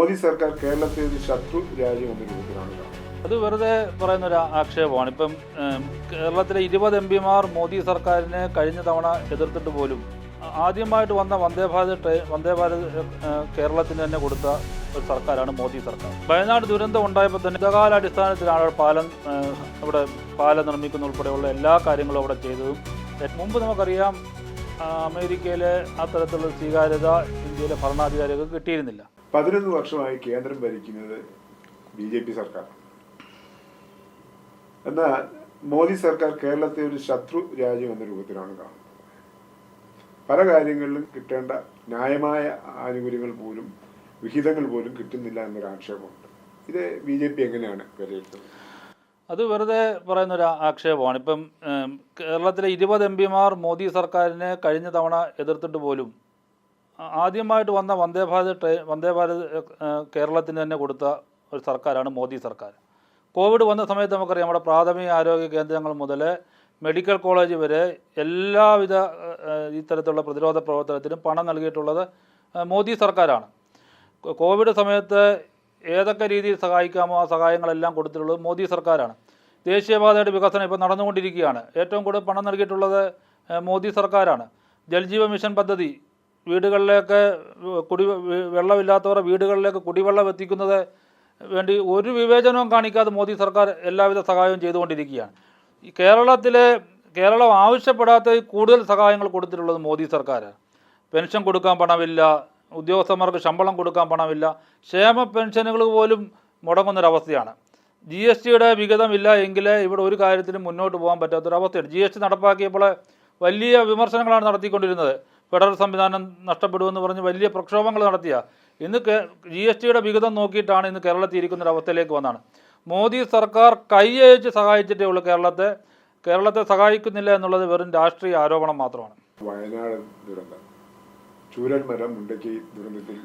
മോദി സർക്കാർ കേരളത്തെ ഒരു ശത്രു രാജ്യം എന്ന രൂപത്തിലാണ് അത് വെറുതെ പറയുന്ന ഒരു ആക്ഷേപമാണ്. ഇപ്പം കേരളത്തിലെ ഇരുപത് എം പിമാർ മോദി സർക്കാരിനെ കഴിഞ്ഞ തവണ എതിർത്തിട്ട് പോലും ആദ്യമായിട്ട് വന്ന വന്ദേ ഭാരത് ട്രെയിൻ വന്ദേ ഭാരത് കേരളത്തിന് തന്നെ കൊടുത്ത ഒരു സർക്കാരാണ് മോദി സർക്കാർ. വയനാട് ദുരന്തം ഉണ്ടായപ്പോൾ തന്നെ യുദ്ധകാലാടിസ്ഥാനത്തിലാണ് അവിടെ പാലം ഇവിടെ പാലം നിർമ്മിക്കുന്ന ഉൾപ്പെടെയുള്ള എല്ലാ കാര്യങ്ങളും അവിടെ ചെയ്തതും. മുമ്പ് നമുക്കറിയാം അമേരിക്കയിലെ അത്തരത്തിലുള്ള സ്വീകാര്യത ഇന്ത്യയിലെ ഭരണാധികാരികൾക്ക് കിട്ടിയിരുന്നില്ല. പതിനൊന്ന് വർഷമായി കേന്ദ്രം ഭരിക്കുന്നത് ബി ജെ പി സർക്കാർ. എന്നാൽ മോദി സർക്കാർ കേരളത്തെ ഒരു ശത്രു രാജ്യം എന്ന രൂപത്തിലാണ് കാണുന്നത്. പല കാര്യങ്ങളിലും കിട്ടേണ്ട ന്യായമായ ആനുകൂല്യങ്ങൾ പോലും വിഹിതങ്ങൾ പോലും കിട്ടുന്നില്ല എന്നൊരു ആക്ഷേപമുണ്ട്. ഇത് ബി ജെ പി എങ്ങനെയാണ് വിലയിരുത്തുന്നത്? അത് വെറുതെ പറയുന്ന ഒരു ആക്ഷേപമാണ്. ഇപ്പം കേരളത്തിലെ ഇരുപത് എം പിമാർ മോദി സർക്കാരിനെ കഴിഞ്ഞ തവണ എതിർത്തിട്ട് പോലും ആദ്യമായിട്ട് വന്ന വന്ദേ ഭാരത് ട്രെയിൻ വന്ദേ ഭാരത് കേരളത്തിന് തന്നെ കൊടുത്ത ഒരു സർക്കാരാണ് മോദി സർക്കാർ. കോവിഡ് വന്ന സമയത്ത് നമുക്കറിയാം നമ്മുടെ പ്രാഥമിക ആരോഗ്യ കേന്ദ്രങ്ങൾ മുതൽ മെഡിക്കൽ കോളേജ് വരെ എല്ലാവിധ ഇത്തരത്തിലുള്ള പ്രതിരോധ പ്രവർത്തനത്തിനും പണം നൽകിയിട്ടുള്ളത് മോദി സർക്കാരാണ്. കോവിഡ് സമയത്ത് ഏതൊക്കെ രീതിയിൽ സഹായിക്കാമോ ആ സഹായങ്ങളെല്ലാം കൊടുത്തിട്ടുള്ളത് മോദി സർക്കാരാണ്. ദേശീയപാതയുടെ വികസനം ഇപ്പോൾ നടന്നുകൊണ്ടിരിക്കുകയാണ്. ഏറ്റവും കൂടുതൽ പണം നൽകിയിട്ടുള്ളത് മോദി സർക്കാരാണ്. ജൽജീവൻ മിഷൻ പദ്ധതി വീടുകളിലേക്ക് കുടി വെള്ളമില്ലാത്തവരെ വെള്ളമില്ലാത്തവരുടെ വീടുകളിലേക്ക് കുടിവെള്ളം എത്തിക്കുന്നത് വേണ്ടി ഒരു വിവേചനവും കാണിക്കാതെ മോദി സർക്കാർ എല്ലാവിധ സഹായവും ചെയ്തുകൊണ്ടിരിക്കുകയാണ്. ഈ കേരളത്തിലെ കേരളം ആവശ്യപ്പെടാത്ത കൂടുതൽ സഹായങ്ങൾ കൊടുത്തിട്ടുള്ളത് മോദി സർക്കാർ പെൻഷൻ കൊടുക്കാൻ പണമില്ല ഉദ്യോഗസ്ഥന്മാർക്ക് ശമ്പളം കൊടുക്കാൻ പണമില്ല ക്ഷേമ പെൻഷനുകൾ പോലും മുടങ്ങുന്നൊരവസ്ഥയാണ്. ജി എസ് ടിയുടെ വിഹിതമില്ല എങ്കിൽ ഇവിടെ ഒരു കാര്യത്തിനും മുന്നോട്ട് പോകാൻ പറ്റാത്തൊരവസ്ഥയാണ്. ജി എസ് ടി നടപ്പാക്കിയപ്പോൾ വലിയ വിമർശനങ്ങളാണ് നടത്തിക്കൊണ്ടിരുന്നത്. ഫെഡറൽ സംവിധാനം നഷ്ടപ്പെടുമെന്ന് പറഞ്ഞ് വലിയ പ്രക്ഷോഭങ്ങൾ നടത്തിയ ഇന്ന് ജി എസ് ടിയുടെ വിഹിതം നോക്കിയിട്ടാണ് ഇന്ന് കേരളത്തിൽ ഇരിക്കുന്ന ഒരു അവസ്ഥയിലേക്ക് വന്നതാണ് മോദി സർക്കാർ കൈയച്ച് സഹായിച്ചിട്ടേ ഉള്ളൂ കേരളത്തെ. കേരളത്തെ സഹായിക്കുന്നില്ല എന്നുള്ളത് വെറും രാഷ്ട്രീയ ആരോപണം മാത്രമാണ്. വയനാട് ദുരന്തം. ചൂരൽമരം മുണ്ടക്കി ദുരന്തത്തിൽ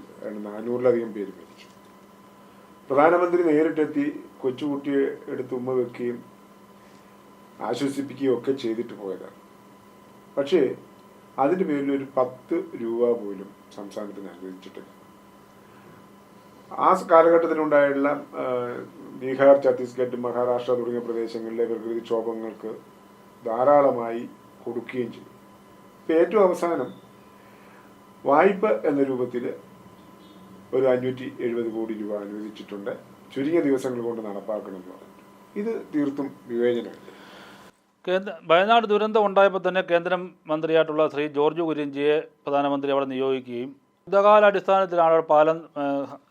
നാനൂറിലധികം പേര് മരിച്ചു. പ്രധാനമന്ത്രി നേരിട്ടെത്തി കൊച്ചുകുട്ടിയെ എടുത്ത് ഉമ്മ വെക്കുകയും ആശ്വസിപ്പിക്കുകയും ഒക്കെ ചെയ്തിട്ട് പോയതാണ്. പക്ഷേ അതിന്റെ പേരിൽ ഒരു പത്ത് രൂപ പോലും സംസ്ഥാനത്തിന് അനുവദിച്ചിട്ടില്ല. ആ കാലഘട്ടത്തിലുണ്ടായുള്ള ബീഹാർ ഛത്തീസ്ഗഡ് മഹാരാഷ്ട്ര തുടങ്ങിയ പ്രദേശങ്ങളിലെ പ്രകൃതിക്ഷോഭങ്ങൾക്ക് ധാരാളമായി കൊടുക്കുകയും ചെയ്തു. ഇപ്പം ഏറ്റവും അവസാനം വായ്പ എന്ന രൂപത്തിൽ ഒരു അഞ്ഞൂറ്റി എഴുപത് കോടി രൂപ അനുവദിച്ചിട്ടുണ്ട്. ചുരുങ്ങിയ ദിവസങ്ങൾ കൊണ്ട് നടപ്പാക്കണമെന്ന് പറഞ്ഞു ഇത് തീർത്തും വിവേചനമല്ല. കേന്ദ്ര വയനാട് ദുരന്തം ഉണ്ടായപ്പോൾ തന്നെ കേന്ദ്രമന്ത്രിയായിട്ടുള്ള ശ്രീ ജോർജ് കുര്യൻജിയെ പ്രധാനമന്ത്രി അവിടെ നിയോഗിക്കുകയും യുദ്ധകാലാടിസ്ഥാനത്തിലാണ് അവിടെ പാലം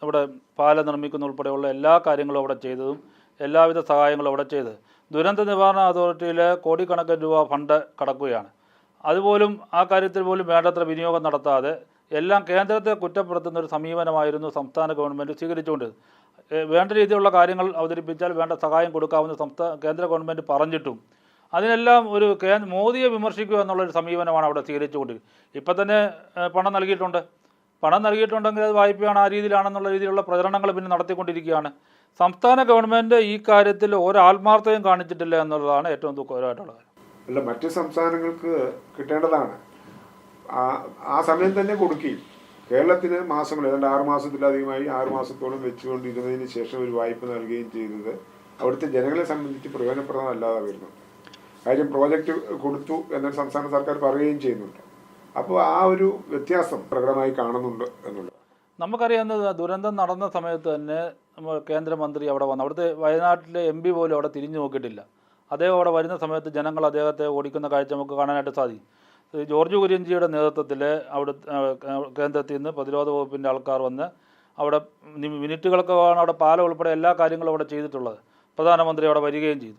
ഇവിടെ പാലം നിർമ്മിക്കുന്ന ഉൾപ്പെടെയുള്ള എല്ലാ കാര്യങ്ങളും അവിടെ ചെയ്തതും എല്ലാവിധ സഹായങ്ങളും അവിടെ ചെയ്തത് ദുരന്ത നിവാരണ അതോറിറ്റിയിൽ കോടിക്കണക്കിന് രൂപ ഫണ്ട് കടക്കുകയാണ്. അതുപോലും ആ കാര്യത്തിൽ പോലും വേണ്ടത്ര വിനിയോഗം നടത്താതെ എല്ലാം കേന്ദ്രത്തെ കുറ്റപ്പെടുത്തുന്ന ഒരു സമീപനമായിരുന്നു സംസ്ഥാന ഗവൺമെന്റ് സ്വീകരിച്ചുകൊണ്ടിരുന്നത്. വേണ്ട രീതിയിലുള്ള കാര്യങ്ങൾ അവതരിപ്പിച്ചാൽ വേണ്ട സഹായം കൊടുക്കാമെന്ന് സംസ്ഥാന കേന്ദ്ര ഗവൺമെന്റ് പറഞ്ഞിട്ടും അതിനെല്ലാം ഒരു കേന്ദ്ര മോദിയെ വിമർശിക്കുക എന്നുള്ളൊരു സമീപനമാണ് അവിടെ സ്വീകരിച്ചുകൊണ്ടിരിക്കുന്നത്. ഇപ്പം തന്നെ പണം നൽകിയിട്ടുണ്ട്. പണം നൽകിയിട്ടുണ്ടെങ്കിൽ അത് വായ്പയാണ് ആ രീതിയിലാണെന്നുള്ള രീതിയിലുള്ള പ്രചരണങ്ങൾ പിന്നെ നടത്തിക്കൊണ്ടിരിക്കുകയാണ്. സംസ്ഥാന ഗവൺമെന്റ് ഈ കാര്യത്തിൽ ഒരു ആത്മാർത്ഥതയും കാണിച്ചിട്ടില്ല എന്നുള്ളതാണ് ഏറ്റവും ദുഃഖകരമായിട്ടുള്ള കാര്യം. അല്ല മറ്റ് സംസ്ഥാനങ്ങൾക്ക് കിട്ടേണ്ടതാണ്. ആ സമയം തന്നെ കൊടുക്കുകയും കേരളത്തിന് മാസങ്ങൾ ഏതാണ്ട് ആറ് മാസത്തിലധികമായി ആറ് മാസത്തോളം വെച്ചുകൊണ്ടിരുന്നതിന് ശേഷം ഒരു വായ്പ നൽകുകയും ചെയ്തത് അവിടുത്തെ ജനങ്ങളെ സംബന്ധിച്ച് പ്രയോജനപ്രദമല്ലാതെ വരുന്നുണ്ട്. കാര്യം പ്രോജക്റ്റ് കൊടുത്തു എന്നൊരു സംസ്ഥാന സർക്കാർ പറയുകയും ചെയ്യുന്നുണ്ട്. അപ്പോൾ ആ ഒരു വ്യത്യാസം പ്രകടമായി കാണുന്നുണ്ട് എന്നുള്ളത്. നമുക്കറിയാവുന്നത് ദുരന്തം നടന്ന സമയത്ത് തന്നെ കേന്ദ്രമന്ത്രി അവിടെ വന്നു. അവിടുത്തെ വയനാട്ടിലെ എം പി പോലും അവിടെ തിരിഞ്ഞു നോക്കിയിട്ടില്ല. അദ്ദേഹം അവിടെ വരുന്ന സമയത്ത് ജനങ്ങൾ അദ്ദേഹത്തെ ഓടിക്കുന്ന കാഴ്ച നമുക്ക് കാണാനായിട്ട് സാധിക്കും. ജോർജ് കുര്യൻജിയുടെ നേതൃത്വത്തിൽ അവിടെ കേന്ദ്രത്തിൽ നിന്ന് പ്രതിരോധ വകുപ്പിന്റെ ആൾക്കാർ വന്ന് അവിടെ മിനിറ്റുകൾക്കാണ് അവിടെ പാലം ഉൾപ്പെടെ എല്ലാ കാര്യങ്ങളും അവിടെ ചെയ്തിട്ടുള്ളത്. പ്രധാനമന്ത്രി അവിടെ വരികയും ചെയ്തു.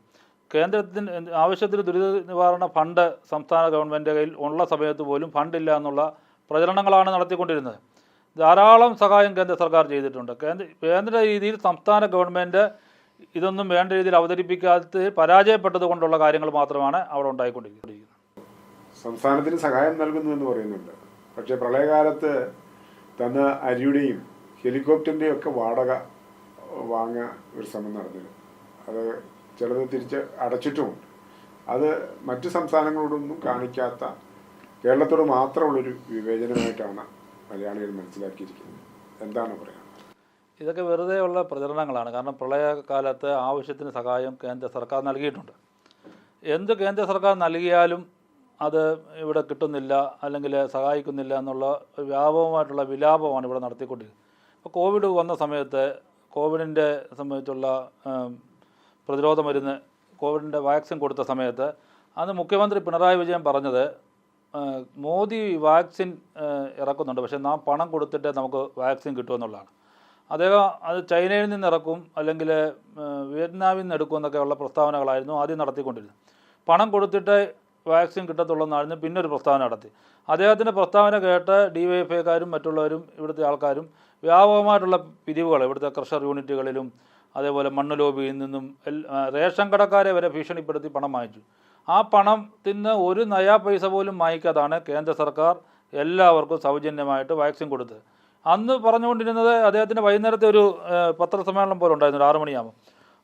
കേന്ദ്രത്തിന് ആവശ്യത്തിന് ദുരിത നിവാരണ ഫണ്ട് സംസ്ഥാന ഗവൺമെന്റ് കയ്യിൽ ഉള്ള സമയത്ത് പോലും ഫണ്ടില്ല എന്നുള്ള പ്രചരണങ്ങളാണ് നടത്തിക്കൊണ്ടിരുന്നത്. ധാരാളം സഹായം കേന്ദ്ര സർക്കാർ ചെയ്തിട്ടുണ്ട്. കേന്ദ്ര കേന്ദ്ര രീതിയിൽ സംസ്ഥാന ഗവൺമെന്റ് ഇതൊന്നും വേണ്ട രീതിയിൽ അവതരിപ്പിക്കാത്ത പരാജയപ്പെട്ടത് കൊണ്ടുള്ള കാര്യങ്ങൾ മാത്രമാണ് അവിടെ ഉണ്ടായിക്കൊണ്ടിരിക്കുന്നത്. സംസ്ഥാനത്തിന് സഹായം നൽകുന്നു എന്ന് പറയുന്നുണ്ട്. പക്ഷേ പ്രളയകാലത്ത് തന്ന അരിയുടെയും ഹെലികോപ്റ്ററിന്റെയും ഒക്കെ വാടക വാങ്ങാൻ ഒരു ശ്രമം നടന്നിരുന്നു. അത് ചിലത് തിരിച്ച് അടച്ചിട്ടുമുണ്ട്. അത് മറ്റു സംസ്ഥാനങ്ങളോടൊന്നും കാണിക്കാത്ത കേരളത്തോട് മാത്രമുള്ളൊരു വിവേചനമായിട്ടാണ് മലയാളികൾ മനസ്സിലാക്കിയിരിക്കുന്നത്. എന്താണ് പറയുക ഇതൊക്കെ വെറുതെ ഉള്ള പ്രചരണങ്ങളാണ്. കാരണം പ്രളയകാലത്ത് ആവശ്യത്തിന് സഹായം കേന്ദ്ര സർക്കാർ നൽകിയിട്ടുണ്ട്. എന്ത് കേന്ദ്ര സർക്കാർ നൽകിയാലും അത് ഇവിടെ കിട്ടുന്നില്ല അല്ലെങ്കിൽ സഹായിക്കുന്നില്ല എന്നുള്ള വ്യാപകമായിട്ടുള്ള വിലാപമാണ് ഇവിടെ നടത്തിക്കൊണ്ടിരിക്കുന്നത്. ഇപ്പോൾ കോവിഡ് വന്ന സമയത്ത് കോവിഡിന്റെ സംബന്ധിച്ചുള്ള പ്രതിരോധ മരുന്ന് കോവിഡിന്റെ വാക്സിൻ കൊടുത്ത സമയത്ത് അന്ന് മുഖ്യമന്ത്രി പിണറായി വിജയൻ പറഞ്ഞത് മോദി വാക്സിൻ ഇറക്കുന്നുണ്ട് പക്ഷേ നാം പണം കൊടുത്തിട്ട് നമുക്ക് വാക്സിൻ കിട്ടുമെന്നുള്ളതാണ് അദ്ദേഹം അത് ചൈനയിൽ നിന്ന് ഇറക്കും അല്ലെങ്കിൽ വിയറ്റ്നാമിൽ നിന്ന് എടുക്കും എന്നൊക്കെയുള്ള പ്രസ്താവനകളായിരുന്നു ആദ്യം നടത്തിക്കൊണ്ടിരുന്നത്. പണം കൊടുത്തിട്ട് വാക്സിൻ കിട്ടത്തുള്ളൂ എന്നായിരുന്നു പിന്നെ ഒരു പ്രസ്താവന നടത്തി. അദ്ദേഹത്തിന്റെ പ്രസ്താവന കേട്ട് ഡി വൈ എഫ് ഐക്കാരും മറ്റുള്ളവരും ഇവിടുത്തെ ആൾക്കാരും വ്യാപകമായിട്ടുള്ള പിരിവുകൾ ഇവിടുത്തെ ക്രഷർ യൂണിറ്റുകളിലും അതേപോലെ മണ്ണ് ലോബിയിൽ നിന്നും റേഷൻ കടക്കാരെ വരെ ഭീഷണിപ്പെടുത്തി പണം വാങ്ങിച്ചു. ആ പണത്തിന് ഒരു നയാ പൈസ പോലും വാങ്ങിക്കാതാണ് കേന്ദ്ര സർക്കാർ എല്ലാവർക്കും സൗജന്യമായിട്ട് വാക്സിൻ കൊടുത്തത്. അന്ന് പറഞ്ഞുകൊണ്ടിരുന്നത് അദ്ദേഹത്തിന്റെ വൈകുന്നേരത്തെ ഒരു പത്രസമ്മേളനം പോലെ ഉണ്ടായിരുന്നു ഒരു മണിയാകുമ്പോൾ.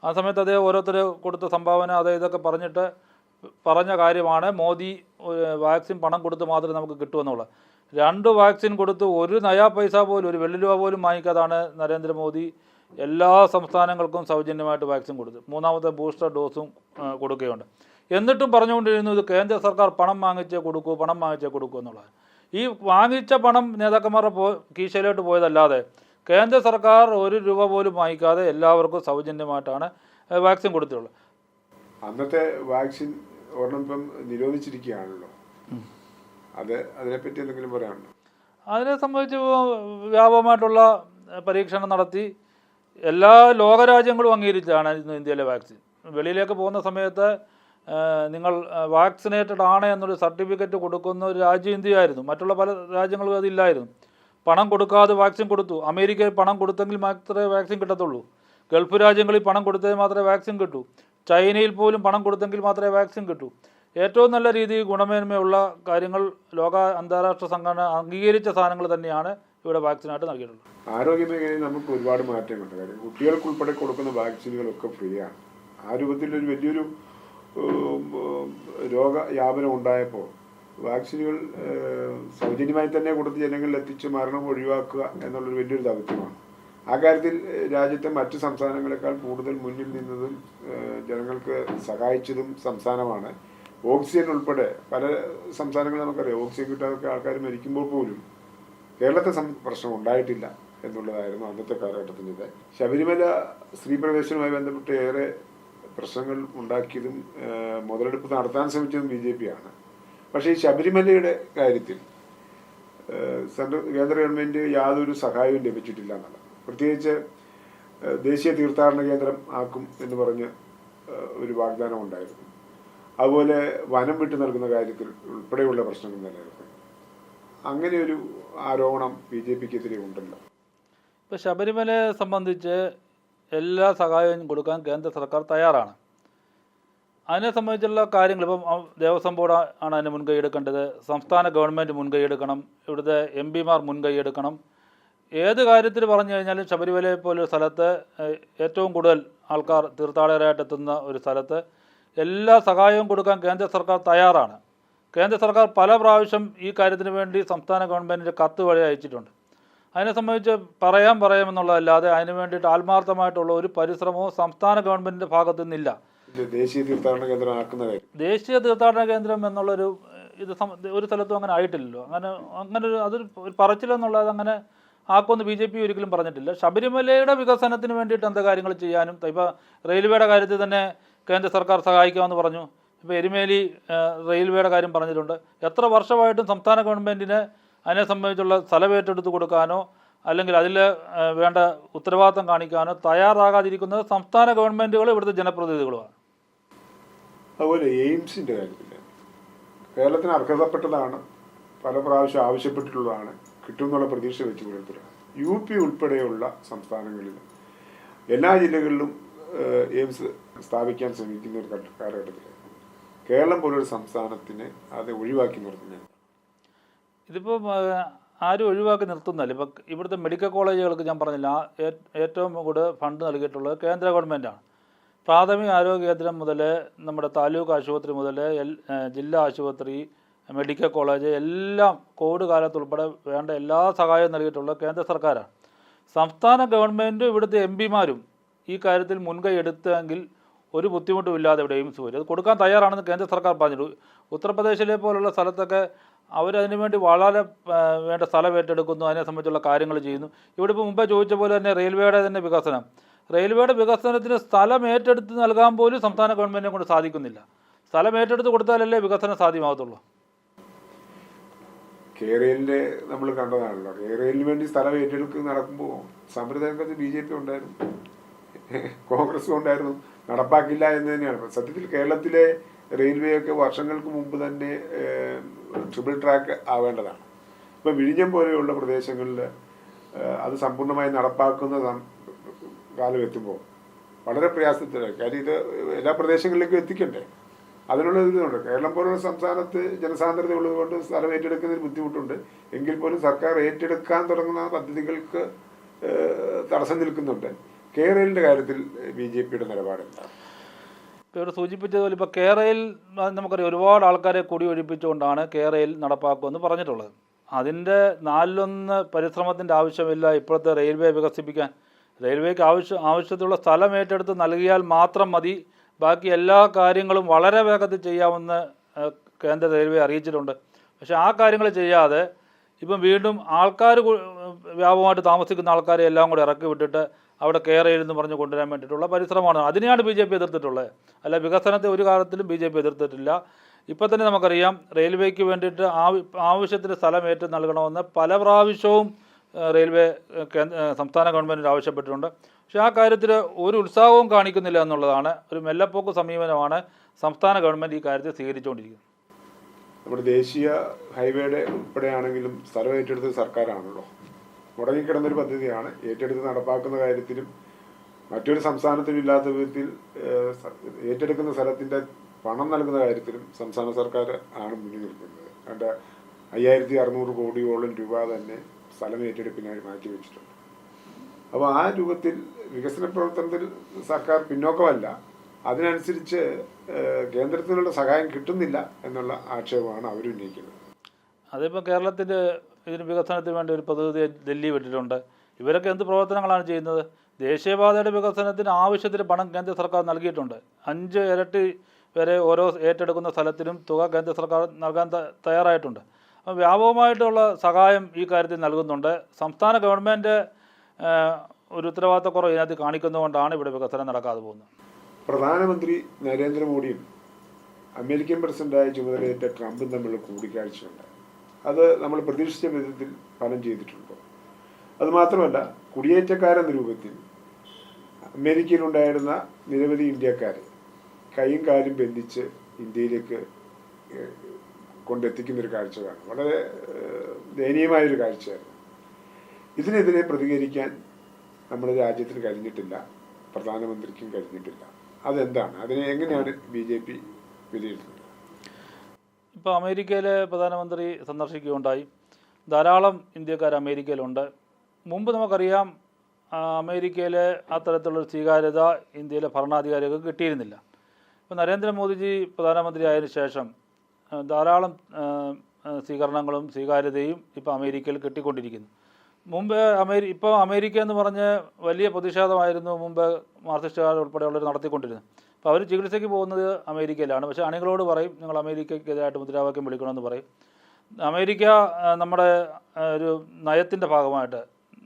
ആ സമയത്ത് അദ്ദേഹം ഓരോരുത്തർ കൊടുത്ത സംഭാവന അത് ഇതൊക്കെ പറഞ്ഞിട്ട് പറഞ്ഞ കാര്യമാണ് മോദി വാക്സിൻ പണം കൊടുത്ത് മാത്രമേ നമുക്ക് കിട്ടുമെന്നുള്ളത് രണ്ട് വാക്സിൻ കൊടുത്ത് ഒരു നയാ പൈസ പോലും ഒരു വെള്ളി രൂപ പോലും വാങ്ങിക്കാതാണ് നരേന്ദ്രമോദി. എല്ലാ സംസ്ഥാനങ്ങൾക്കും സൗജന്യമായിട്ട് വാക്സിൻ കൊടുത്തു. മൂന്നാമത്തെ ബൂസ്റ്റർ ഡോസും കൊടുക്കുകയുണ്ട്. എന്നിട്ടും പറഞ്ഞുകൊണ്ടിരുന്നു ഇത് കേന്ദ്ര സർക്കാർ പണം വാങ്ങിച്ചേ കൊടുക്കൂ പണം വാങ്ങിച്ചേ കൊടുക്കൂ എന്നുള്ളത്. ഈ വാങ്ങിച്ച പണം നേതാക്കന്മാരുടെ പോ കീശയിലോട്ട് പോയതല്ലാതെ കേന്ദ്ര സർക്കാർ ഒരു രൂപ പോലും വാങ്ങിക്കാതെ എല്ലാവർക്കും സൗജന്യമായിട്ടാണ് വാക്സിൻ കൊടുത്തിട്ടുള്ളത്. അന്നത്തെ വാക്സിൻ ഒരെണ്ണം ഇപ്പം നിരോധിച്ചിരിക്കുകയാണല്ലോ. അത് അതിനെപ്പറ്റി എന്തെങ്കിലും പറയാനുണ്ടോ? അതിനെ സംബന്ധിച്ച് വ്യാപകമായിട്ടുള്ള പരീക്ഷണം നടത്തി. എല്ലാ ലോകരാജ്യങ്ങളും അംഗീകരിച്ചതാണ് ഇന്ന് ഇന്ത്യയിലെ വാക്സിൻ. വെളിയിലേക്ക് പോകുന്ന സമയത്ത് നിങ്ങൾ വാക്സിനേറ്റഡ് ആണ് എന്നൊരു സർട്ടിഫിക്കറ്റ് കൊടുക്കുന്ന ഒരു രാജ്യം ഇന്ത്യയായിരുന്നു. മറ്റുള്ള പല രാജ്യങ്ങളും അതില്ലായിരുന്നു പണം കൊടുക്കാതെ വാക്സിൻ കൊടുത്തു. അമേരിക്കയിൽ പണം കൊടുത്തെങ്കിൽ മാത്രമേ വാക്സിൻ കിട്ടത്തുള്ളൂ. ഗൾഫ് രാജ്യങ്ങളിൽ പണം കൊടുത്തേ മാത്രമേ വാക്സിൻ കിട്ടൂ. ചൈനയിൽ പോലും പണം കൊടുത്തെങ്കിൽ മാത്രമേ വാക്സിൻ കിട്ടൂ. ഏറ്റവും നല്ല രീതിയിൽ ഗുണമേന്മയുള്ള കാര്യങ്ങൾ ലോക അന്താരാഷ്ട്ര സംഘടന അംഗീകരിച്ച സാധനങ്ങൾ തന്നെയാണ് ഇവിടെ വാക്സിനായിട്ട് നൽകിയിട്ടുള്ളത് ആരോഗ്യ മേഖലയിൽ നമുക്ക് ഒരുപാട് മാറ്റങ്ങളുണ്ട്. കാര്യം കുട്ടികൾക്ക് ഉൾപ്പെടെ കൊടുക്കുന്ന വാക്സിനുകളൊക്കെ ഫ്രീ ആണ് ആ രൂപത്തിൽ ഒരു വലിയൊരു രോഗ വ്യാപനം രോഗവ്യാപനം ഉണ്ടായപ്പോൾ വാക്സിനുകൾ സൗജന്യമായി തന്നെ കൊടുത്ത് ജനങ്ങളിൽ എത്തിച്ച് മരണം ഒഴിവാക്കുക എന്നുള്ളൊരു വലിയൊരു ദൗത്യമാണ്. ആ കാര്യത്തിൽ രാജ്യത്തെ മറ്റു സംസ്ഥാനങ്ങളെക്കാൾ കൂടുതൽ മുന്നിൽ നിന്നതും ജനങ്ങൾക്ക് സഹായിച്ചതും സംസ്ഥാനമാണ്. ഓക്സിജൻ ഉൾപ്പെടെ പല സംസ്ഥാനങ്ങളും നമുക്കറിയാം. ഓക്സിജൻ കിട്ടാതൊക്കെ ആൾക്കാർ മരിക്കുമ്പോൾ പോലും കേരളത്തെ സംബന്ധിച്ച് പ്രശ്നം ഉണ്ടായിട്ടില്ല എന്നുള്ളതായിരുന്നു അന്നത്തെ കാലഘട്ടത്തിന്റെ ശബരിമല സ്ത്രീ പ്രവേശനവുമായി ബന്ധപ്പെട്ട് ഏറെ പ്രശ്നങ്ങൾ ഉണ്ടാക്കിയതും മുതലെടുപ്പ് നടത്താൻ ശ്രമിച്ചതും ബി ജെ പി ആണ്. പക്ഷേ ഈ ശബരിമലയുടെ കാര്യത്തിൽ സെൻട്രൽ കേന്ദ്ര ഗവൺമെന്റ് യാതൊരു സഹായവും ലഭിച്ചിട്ടില്ല എന്നുള്ളത്. പ്രത്യേകിച്ച് ദേശീയ തീർത്ഥാടന കേന്ദ്രം ആക്കും എന്ന് പറഞ്ഞ് ഒരു വാഗ്ദാനം ഉണ്ടായിരുന്നു അതുപോലെ വനം വിട്ടു നൽകുന്ന കാര്യത്തിൽ ഉൾപ്പെടെയുള്ള പ്രശ്നങ്ങൾ നിലനിൽക്കുന്നു അങ്ങനെ ഒരു ആരോപണം ബി ജെ പിക്ക് എതിരെ ഉണ്ടല്ലോ ശബരിമലയെ സംബന്ധിച്ച് എല്ലാ സഹായവും കൊടുക്കാൻ കേന്ദ്ര സർക്കാർ തയ്യാറാണ്. അതിനെ സംബന്ധിച്ചുള്ള കാര്യങ്ങൾ ഇപ്പം ദേവസ്വം ബോർഡ് ആണ് അതിന് മുൻകൈ എടുക്കേണ്ടത്. സംസ്ഥാന ഗവൺമെന്റ് മുൻകൈ എടുക്കണം. ഇവിടുത്തെ എം പിമാർ മുൻകൈ എടുക്കണം. ഏത് കാര്യത്തിൽ പറഞ്ഞു കഴിഞ്ഞാലും ശബരിമലയെ പോലൊരു സ്ഥലത്ത് ഏറ്റവും കൂടുതൽ ആൾക്കാർ തീർത്ഥാടകരായിട്ട് എത്തുന്ന ഒരു സ്ഥലത്ത് എല്ലാ സഹായവും കൊടുക്കാൻ കേന്ദ്ര സർക്കാർ തയ്യാറാണ്. കേന്ദ്ര സർക്കാർ പല പ്രാവശ്യം ഈ കാര്യത്തിന് വേണ്ടി സംസ്ഥാന ഗവൺമെന്റിന്റെ കത്ത് വഴി അയച്ചിട്ടുണ്ട്. അതിനെ സംബന്ധിച്ച് പറയാൻ പറയാമെന്നുള്ളതല്ലാതെ അതിന് വേണ്ടിയിട്ട് ആത്മാർത്ഥമായിട്ടുള്ള ഒരു പരിശ്രമവും സംസ്ഥാന ഗവൺമെന്റിന്റെ ഭാഗത്തു നിന്നില്ല ദേശീയ തീർത്ഥാടന കേന്ദ്രം ആക്കുന്ന കാര്യം. ദേശീയ തീർത്ഥാടന കേന്ദ്രം എന്നുള്ളൊരു ഇത് ഒരു സ്ഥലത്തും അങ്ങനെ ആയിട്ടില്ലല്ലോ. അങ്ങനെ അങ്ങനെ ഒരു അതൊരു ഒരു പറച്ചിലെന്നുള്ളത് അങ്ങനെ ആക്കുമെന്ന് ബി ജെ പി ഒരിക്കലും പറഞ്ഞിട്ടില്ല. ശബരിമലയുടെ വികസനത്തിന് വേണ്ടിയിട്ട് എന്താ കാര്യങ്ങൾ ചെയ്യാനും ഇപ്പോൾ റെയിൽവേയുടെ കാര്യത്തിൽ തന്നെ കേന്ദ്ര സർക്കാർ സഹായിക്കാമെന്ന് പറഞ്ഞു. ഇപ്പോൾ എരുമേലി റെയിൽവേയുടെ കാര്യം പറഞ്ഞിട്ടുണ്ട്. എത്ര വർഷമായിട്ടും സംസ്ഥാന ഗവൺമെന്റിന് അതിനെ സംബന്ധിച്ചുള്ള സ്ഥലം ഏറ്റെടുത്ത് കൊടുക്കാനോ അല്ലെങ്കിൽ അതിൽ വേണ്ട ഉത്തരവാദിത്തം കാണിക്കാനോ തയ്യാറാകാതിരിക്കുന്നത് സംസ്ഥാന ഗവൺമെന്റുകളും ഇവിടുത്തെ ജനപ്രതിനിധികളുമാണ്. അതുപോലെ എയിംസിന്റെ കാര്യത്തിൽ കേരളത്തിന് അർഹതപ്പെട്ടതാണ് പല പ്രാവശ്യം ആവശ്യപ്പെട്ടിട്ടുള്ളതാണ് കിട്ടും എന്നുള്ള പ്രതീക്ഷ വെച്ച് പുലർത്തുക യു പി ഉൾപ്പെടെയുള്ള സംസ്ഥാനങ്ങളിൽ എല്ലാ ജില്ലകളിലും എയിംസ് സ്ഥാപിക്കാൻ ശ്രമിക്കുന്ന ഒരു കാലഘട്ടത്തിലാണ്. കേരളം പോലൊരു സംസ്ഥാനത്തിന് അത് ഒഴിവാക്കി നിർത്തുന്നത് ഇതിപ്പോൾ ആരും ഒഴിവാക്കി നിർത്തുന്നില്ല ഇപ്പം ഇവിടുത്തെ മെഡിക്കൽ കോളേജുകൾക്ക് ഞാൻ പറഞ്ഞില്ല. ഏറ്റവും കൂടുതൽ ഫണ്ട് നൽകിയിട്ടുള്ളത് കേന്ദ്ര ഗവൺമെന്റാണ് പ്രാഥമിക ആരോഗ്യ കേന്ദ്രം മുതൽ നമ്മുടെ താലൂക്ക് ആശുപത്രി മുതൽ ജില്ലാ ആശുപത്രി മെഡിക്കൽ കോളേജ് എല്ലാം കോവിഡ് കാലത്ത് ഉൾപ്പെടെ വേണ്ട എല്ലാ സഹായവും നൽകിയിട്ടുള്ളത് കേന്ദ്ര സർക്കാരാണ്. സംസ്ഥാന ഗവൺമെന്റും ഇവിടുത്തെ എം പിമാരും ഈ കാര്യത്തിൽ മുൻകൈ എടുത്തെങ്കിൽ ഒരു ബുദ്ധിമുട്ടും ഇല്ലാതെ ഇവിടെ എയിംസ് വരും അത് കൊടുക്കാൻ തയ്യാറാണെന്ന് കേന്ദ്ര സർക്കാർ പറഞ്ഞു ഉത്തർപ്രദേശിലെ പോലുള്ള സ്ഥലത്തൊക്കെ അവരതിനു വേണ്ടി വളരെ വേണ്ട സ്ഥലം ഏറ്റെടുക്കുന്നു. അതിനെ സംബന്ധിച്ചുള്ള കാര്യങ്ങൾ ചെയ്യുന്നു. ഇവിടെ ഇപ്പോൾ മുമ്പേ ചോദിച്ച പോലെ തന്നെ റെയിൽവേയുടെ തന്നെ വികസനം. റെയിൽവേയുടെ വികസനത്തിന് സ്ഥലം ഏറ്റെടുത്ത് നൽകാൻ പോലും സംസ്ഥാന ഗവൺമെന്റിനെ കൊണ്ട് സാധിക്കുന്നില്ല. സ്ഥലം ഏറ്റെടുത്ത് കൊടുത്താലല്ലേ വികസനം സാധ്യമാകത്തുള്ളൂ? കേരളിന്റെ നമ്മൾ കണ്ടതാണല്ലോ. കേരളിന് വേണ്ടി സ്ഥലം ഏറ്റെടുക്കുക നടക്കുമ്പോൾ സമ്പ്രദായ ബി ജെ പി ഉണ്ടായിരുന്നു. കോൺഗ്രസും ഉണ്ടായിരുന്നു നടപ്പാക്കില്ല എന്ന് തന്നെയാണ്. സത്യത്തിൽ കേരളത്തിലെ റെയിൽവേ ഒക്കെ വർഷങ്ങൾക്ക് മുമ്പ് തന്നെ ട്രിപ്പിൾ ട്രാക്ക് ആവേണ്ടതാണ്. ഇപ്പം വിഴിഞ്ഞം പോലെയുള്ള പ്രദേശങ്ങളിൽ അത് സമ്പൂർണമായി നടപ്പാക്കുന്ന കാലം എത്തുമ്പോൾ വളരെ പ്രയാസത്തിലാണ് കാര്യം ഇത് എല്ലാ പ്രദേശങ്ങളിലേക്കും എത്തിക്കണ്ടേ? അതിനുള്ള ഇതുണ്ട്. കേരളം പോലുള്ള സംസ്ഥാനത്ത് ജനസാന്ദ്രത ഉള്ളതുകൊണ്ട് സ്ഥലം ഏറ്റെടുക്കുന്നതിന് ബുദ്ധിമുട്ടുണ്ട്. എങ്കിൽ പോലും സർക്കാർ ഏറ്റെടുക്കാൻ തുടങ്ങുന്ന പദ്ധതികൾക്ക് തടസ്സം നിൽക്കുന്നുണ്ട്. കേരളിന്റെ കാര്യത്തിൽ ബി ജെ പിയുടെ നിലപാടെന്താണ് ഇപ്പോൾ ഇവിടെ സൂചിപ്പിച്ചതുപോലെ ഇപ്പോൾ കേരളയിൽ നമുക്കറിയാം ഒരുപാട് ആൾക്കാരെ കൂടി ഒഴിപ്പിച്ചുകൊണ്ടാണ് കേരളയിൽ നടപ്പാക്കുമെന്ന് പറഞ്ഞിട്ടുള്ളത്. അതിന്റെ നാലിലൊന്ന് പരിശ്രമത്തിന്റെ ആവശ്യമില്ല. ഇപ്പോഴത്തെ റെയിൽവേ വികസിപ്പിക്കാൻ റെയിൽവേക്ക് ആവശ്യം ആവശ്യത്തിലുള്ള സ്ഥലം ഏറ്റെടുത്ത് നൽകിയാൽ മാത്രം മതി. ബാക്കി എല്ലാ കാര്യങ്ങളും വളരെ വേഗത്തിൽ ചെയ്യാമെന്ന് കേന്ദ്ര റെയിൽവേ അറിയിച്ചിട്ടുണ്ട്. പക്ഷേ ആ കാര്യങ്ങൾ ചെയ്യാതെ ഇപ്പം വീണ്ടും ആൾക്കാർ വ്യാപകമായിട്ട് താമസിക്കുന്ന ആൾക്കാരെ എല്ലാം കൂടി ഇറക്കി വിട്ടിട്ട് അവിടെ കെയർ ചെയ്തെന്ന് പറഞ്ഞ് കൊണ്ടുവരാൻ വേണ്ടിയിട്ടുള്ള പരിശ്രമമാണ്. അതിനെയാണ് ബി ജെ പി എതിർത്തിട്ടുള്ളത്. അല്ല വികസനത്തെ ഒരു കാലത്തിലും ബി ജെ പി എതിർത്തിട്ടില്ല. ഇപ്പം തന്നെ നമുക്കറിയാം റെയിൽവേക്ക് വേണ്ടിയിട്ട് ആവ- ആവശ്യത്തിന് സ്ഥലം ഏറ്റു നൽകണമെന്ന് പല പ്രാവശ്യവും റെയിൽവേ സംസ്ഥാന ഗവൺമെന്റ് ആവശ്യപ്പെട്ടിട്ടുണ്ട്. പക്ഷേ ആ കാര്യത്തിൽ ഒരു ഉത്സാഹവും കാണിക്കുന്നില്ല എന്നുള്ളതാണ്. ഒരു മെല്ലപ്പോക്ക് സമീപനമാണ് സംസ്ഥാന ഗവൺമെന്റ് ഈ കാര്യത്തിൽ സ്വീകരിച്ചുകൊണ്ടിരിക്കുന്നത്. നമ്മുടെ ദേശീയ ഹൈവേയുടെ ഉൾപ്പെടെയാണെങ്കിലും സ്ഥലം ഏറ്റെടുത്തത് സർക്കാരാണല്ലോ. മുടങ്ങിക്കിടന്നൊരു പദ്ധതിയാണ്. ഏറ്റെടുത്ത് നടപ്പാക്കുന്ന കാര്യത്തിലും മറ്റൊരു സംസ്ഥാനത്തിനും ഇല്ലാത്ത വിധത്തിൽ ഏറ്റെടുക്കുന്ന സ്ഥലത്തിന്റെ പണം നൽകുന്ന കാര്യത്തിലും സംസ്ഥാന സർക്കാർ ആണ് മുന്നിൽ നിൽക്കുന്നത്. രണ്ട് അയ്യായിരത്തി അറുന്നൂറ് കോടിയോളം രൂപ തന്നെ സ്ഥലം ഏറ്റെടുപ്പിനായി മാറ്റിവെച്ചിട്ടുണ്ട് അപ്പോൾ ആ രൂപത്തിൽ വികസന പ്രവർത്തനത്തിൽ സർക്കാർ പിന്നോക്കമല്ല. അതിനനുസരിച്ച് കേന്ദ്രത്തിനുള്ള സഹായം കിട്ടുന്നില്ല എന്നുള്ള ആക്ഷേപമാണ് അവർ ഉന്നയിക്കുന്നത്. അതിപ്പോൾ കേരളത്തിൽ ഇതിന് വികസനത്തിന് വേണ്ടി ഒരു പദ്ധതി ഡൽഹി വിട്ടിട്ടുണ്ട്. ഇവരൊക്കെ എന്ത് പ്രവർത്തനങ്ങളാണ് ചെയ്യുന്നത്? ദേശീയപാതയുടെ വികസനത്തിന് ആവശ്യത്തിന് പണം കേന്ദ്ര സർക്കാർ നൽകിയിട്ടുണ്ട്. അഞ്ച് ഇരട്ടി വരെ ഓരോ ഏറ്റെടുക്കുന്ന സ്ഥലത്തിനും തുക കേന്ദ്ര സർക്കാർ നൽകാൻ തയ്യാറായിട്ടുണ്ട്. അപ്പം വ്യാപകമായിട്ടുള്ള സഹായം ഈ കാര്യത്തിൽ നൽകുന്നുണ്ട്. സംസ്ഥാന ഗവൺമെന്റ് ഒരു ഉത്തരവാദിത്തക്കുറവ് ഇതിനകത്ത് കാണിക്കുന്നതുകൊണ്ടാണ് ഇവിടെ വികസനം നടക്കാതെ പോകുന്നത്. പ്രധാനമന്ത്രി നരേന്ദ്രമോദിയും അമേരിക്കൻ പ്രസിഡന്റായ ചുമതലയേറ്റ ട്രംപും തമ്മിലുള്ള കൂടിക്കാഴ്ചയുണ്ട്. അത് നമ്മൾ പ്രതീക്ഷിച്ച വിധത്തിൽ ഫലം ചെയ്തിട്ടുണ്ട്. അതുമാത്രമല്ല കുടിയേറ്റക്കാരെന്ന രൂപത്തിൽ അമേരിക്കയിലുണ്ടായിരുന്ന നിരവധി ഇന്ത്യക്കാർ കൈയും കാലും ബന്ധിച്ച് ഇന്ത്യയിലേക്ക് കൊണ്ടെത്തിക്കുന്നൊരു കാഴ്ച കാണും. വളരെ ദയനീയമായൊരു കാഴ്ചയായിരുന്നു. ഇതിനെതിരെ പ്രതികരിക്കാൻ നമ്മുടെ രാജ്യത്തിന് കഴിഞ്ഞിട്ടില്ല. പ്രധാനമന്ത്രിക്കും കഴിഞ്ഞിട്ടില്ല. അതെന്താണ്? അതിനെ എങ്ങനെയാണ് ബി ജെ പി വിലയിരുത്തുന്നത്? ഇപ്പോൾ അമേരിക്കയിലെ പ്രധാനമന്ത്രി സന്ദർശിക്കുകയുണ്ടായി. ധാരാളം ഇന്ത്യക്കാർ അമേരിക്കയിലുണ്ട്. മുമ്പ് നമുക്കറിയാം അമേരിക്കയിലെ അത്തരത്തിലുള്ള സ്വീകാര്യത ഇന്ത്യയിലെ ഭരണാധികാരികൾക്ക് കിട്ടിയിരുന്നില്ല. ഇപ്പോൾ നരേന്ദ്രമോദിജി പ്രധാനമന്ത്രി ആയതിനു ശേഷം ധാരാളം സ്വീകരണങ്ങളും സ്വീകാര്യതയും ഇപ്പോൾ അമേരിക്കയിൽ കിട്ടിക്കൊണ്ടിരിക്കുന്നു. മുമ്പ് അമേരി ഇപ്പോൾ അമേരിക്ക എന്ന് പറഞ്ഞ് വലിയ പ്രതിഷേധമായിരുന്നു മുമ്പ് മാർക്സിസ്റ്റുകാർ ഉൾപ്പെടെയുള്ളവർ നടത്തിക്കൊണ്ടിരുന്നത്. അപ്പോൾ അവർ ചികിത്സയ്ക്ക് പോകുന്നത് അമേരിക്കയിലാണ്. പക്ഷേ അണികളോട് പറയും നിങ്ങൾ അമേരിക്കയ്ക്കെതിരായിട്ട് മുദ്രാവാക്യം വിളിക്കണമെന്ന് പറയും. അമേരിക്ക നമ്മുടെ ഒരു നയത്തിന്റെ ഭാഗമായിട്ട്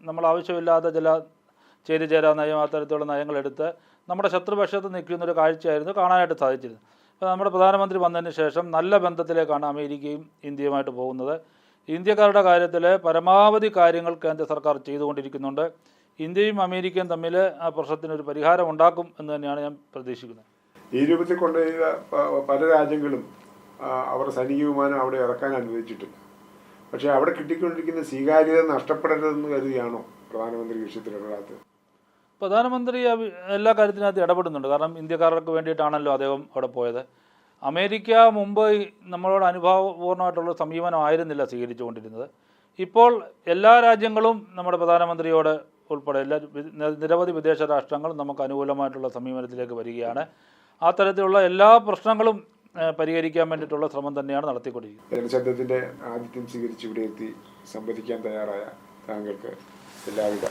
നമ്മൾ ആവശ്യമില്ലാത്ത ചില ചേരി ചേരാ നയം അത്തരത്തിലുള്ള നയങ്ങളെടുത്ത് നമ്മുടെ ശത്രുപക്ഷത്ത് നിൽക്കുന്ന ഒരു കാഴ്ചയായിരുന്നു കാണാനായിട്ട് സാധിച്ചിരുന്നത്. അപ്പോൾ നമ്മുടെ പ്രധാനമന്ത്രി വന്നതിന് ശേഷം നല്ല ബന്ധത്തിലേക്കാണ് അമേരിക്കയും ഇന്ത്യയുമായിട്ട് പോകുന്നത്. ഇന്ത്യക്കാരുടെ കാര്യത്തിൽ പരമാവധി കാര്യങ്ങൾ കേന്ദ്ര സർക്കാർ ചെയ്തുകൊണ്ടിരിക്കുന്നുണ്ട്. ഇന്ത്യയും അമേരിക്കയും തമ്മിൽ ആ പ്രശ്നത്തിനൊരു പരിഹാരം ഉണ്ടാക്കും എന്ന് തന്നെയാണ് ഞാൻ പ്രതീക്ഷിക്കുന്നത്. ഈ രൂപത്തിൽ കൊണ്ടുപോയ പല രാജ്യങ്ങളും അവർ അവരുടെ സൈനിക വിമാനം അവിടെ ഇറക്കാൻ അനുവദിച്ചിട്ടില്ല പക്ഷേ അവിടെ കിട്ടിക്കൊണ്ടിരിക്കുന്ന സ്വീകാര്യത നഷ്ടപ്പെടരുതെന്ന് കരുതിയാണോ പ്രധാനമന്ത്രി വിഷയത്തിൽ ഇടപെടാത്തത്? പ്രധാനമന്ത്രി എല്ലാ കാര്യത്തിനകത്ത് ഇടപെടുന്നുണ്ട്. കാരണം ഇന്ത്യക്കാരർക്ക് വേണ്ടിയിട്ടാണല്ലോ അദ്ദേഹം അവിടെ പോയത്. അമേരിക്ക മുമ്പ് നമ്മളോട് അനുഭാവപൂർണമായിട്ടുള്ള സമീപനമായിരുന്നില്ല സ്വീകരിച്ചുകൊണ്ടിരുന്നത്. ഇപ്പോൾ എല്ലാ രാജ്യങ്ങളും നമ്മുടെ പ്രധാനമന്ത്രിയോട് ഉൾപ്പെടെ എല്ലാ നിരവധി വിദേശ രാഷ്ട്രങ്ങളും നമുക്ക് അനുകൂലമായിട്ടുള്ള സമീപനത്തിലേക്ക് വരികയാണ്. ആ തരത്തിലുള്ള എല്ലാ പ്രശ്നങ്ങളും പരിഹരിക്കാൻ വേണ്ടിയിട്ടുള്ള ശ്രമം തന്നെയാണ് നടത്തിക്കൊണ്ടിരിക്കുന്നത്. ജനശബ്ദത്തിന്റെ ആതിഥ്യം സ്വീകരിച്ച് ഇവിടെ എത്തി സംവദിക്കാൻ തയ്യാറായ താങ്കൾക്ക് എല്ലാവിധ